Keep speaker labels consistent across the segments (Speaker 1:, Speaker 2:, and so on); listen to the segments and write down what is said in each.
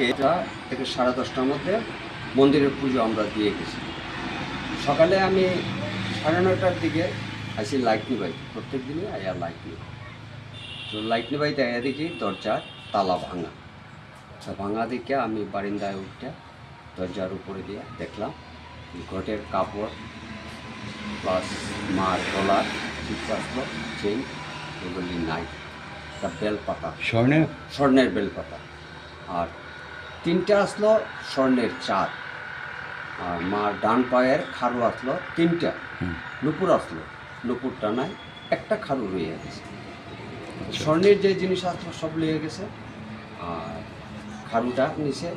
Speaker 1: কালকে এটা থেকে সাড়ে দশটার মধ্যে মন্দিরের পুজো আমরা দিয়ে গেছি। সকালে আমি সাড়ে নয়টার দিকে আসি লাইট বাই প্রত্যেক দিনই আয়া লাইটনি তো লাইটনি নিবাইতে আয়া দেখি দরজার তালা ভাঙা। তা ভাঙা দিকে আমি বারিন্দায় উঠতে দরজার উপরে দিয়ে দেখলাম ঘটের কাপড় প্লাস মার গলার চিৎকাস্ত চেন এগুলি নাই। তা বেলপাতা।
Speaker 2: স্বর্ণের?
Speaker 1: স্বর্ণের বেলপাতা। আর তিনটা আসলো স্বর্ণের চার আর মার ডান পায়ের খারু আসলো তিনটা। নুপুর আসলো। নুপুরটা নাই একটা খারু রয়ে গেছে। স্বর্ণের যে জিনিস আসলো সব লিয়ে গেছে। আর খারুটা নিচে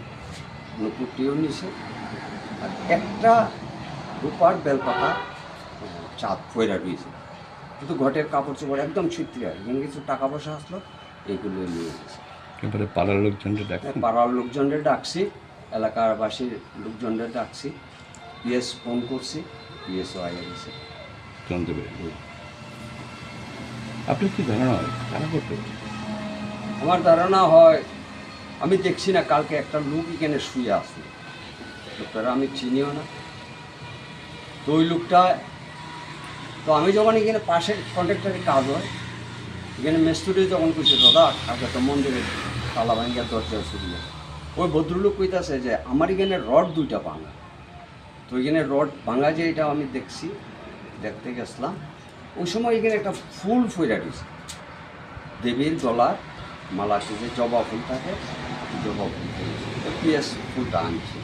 Speaker 1: নুপুরটিও নিচে আর একটা রূপার বেলপাতা চাঁদ ফয়রা রয়েছে। কিন্তু ঘটের কাপড় চোপড় একদম ছিটতে আর কিছু টাকা পয়সা আসলো এইগুলো নিয়ে গেছে।
Speaker 2: এবারে পাড়ার লোকজনকে দেখেন
Speaker 1: পাড়ার লোকজনদের ডাকছি এলাকার বাসীর লোকজনদের ডাকছি। পিএস ফোন করছি পিএসও আইয়া গেছে।
Speaker 2: জানতে পেরে আপনার কি ধারণা হয় কারা করতে
Speaker 1: আমার ধারণা হয় আমি দেখছি না কালকে একটা লোক এখানে শুয়ে আসলো লোকটারা আমি চিনিও না। তো ওই লোকটা তো আমি যখন এখানে পাশের কন্ট্রাক্টারে কাজ হয় এখানে মেস্তুরি যখন কইছে দাদা কালকে তো মন্দিরে তালা ভাঙিয়া দরজা শুরু ওই ভদ্রলোক কইতাছে যে, আমার এখানে রড দুইটা ভাঙা। তো এখানে রড ভাঙা যে এটা আমি দেখছি, দেখতে গেছিলাম। ওই সময় এখানে একটা ফুল ফইরা দিয়েছে দেবীর গলার মালাতে যে জবা ফুল থাকে, জবা ফুল ফুলটা আনছে।